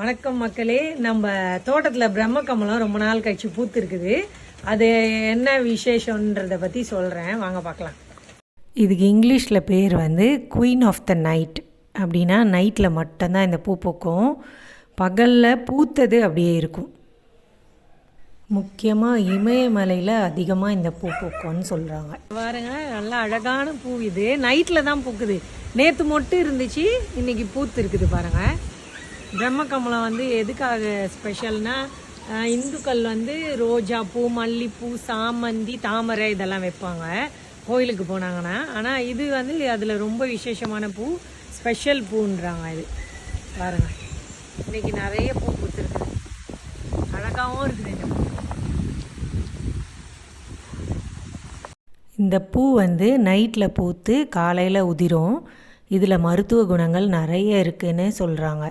வணக்கம் மக்களே. நம்ம தோட்டத்தில் பிரம்ம கமலம் ரொம்ப நாள் கழிச்சு பூத்துருக்குது. அது என்ன விசேஷன்றதை பற்றி சொல்கிறேன் வாங்க பார்க்கலாம். இதுக்கு இங்கிலீஷில் பேர் வந்து குயின் ஆஃப் த நைட் அப்படின்னா நைட்டில் மட்டும்தான் இந்த பூ பூக்கும். பகலில் பூத்தது அப்படியே இருக்கும். முக்கியமாக இமயமலையில் அதிகமாக இந்த பூ பூக்கும்னு சொல்கிறாங்க பாருங்க நல்லா அழகான பூ இது. நைட்டில் தான் பூக்குது. நேற்று மட்டும் இருந்துச்சு இன்றைக்கி பூத்து இருக்குது பாருங்கள் பிரம்ம கமலம் வந்து எதுக்காக ஸ்பெஷல்னா இந்துக்கள் வந்து ரோஜா பூ மல்லிப்பூ சாமந்தி தாமரை இதெல்லாம் வைப்பாங்க. கோயிலுக்கு போனாங்கன்னா. ஆனால் இது வந்து அதில் ரொம்ப விசேஷமான பூ ஸ்பெஷல் பூன்றாங்க இது. பாருங்க. இன்னைக்கு நிறைய பூ பூத்துருக்கு. அழகாகவும் இருக்குது இந்த பூ. இந்த பூ வந்து நைட்டில் பூத்து காலையில் உதிரும். இதில் மருத்துவ குணங்கள் நிறைய இருக்குன்னு சொல்கிறாங்க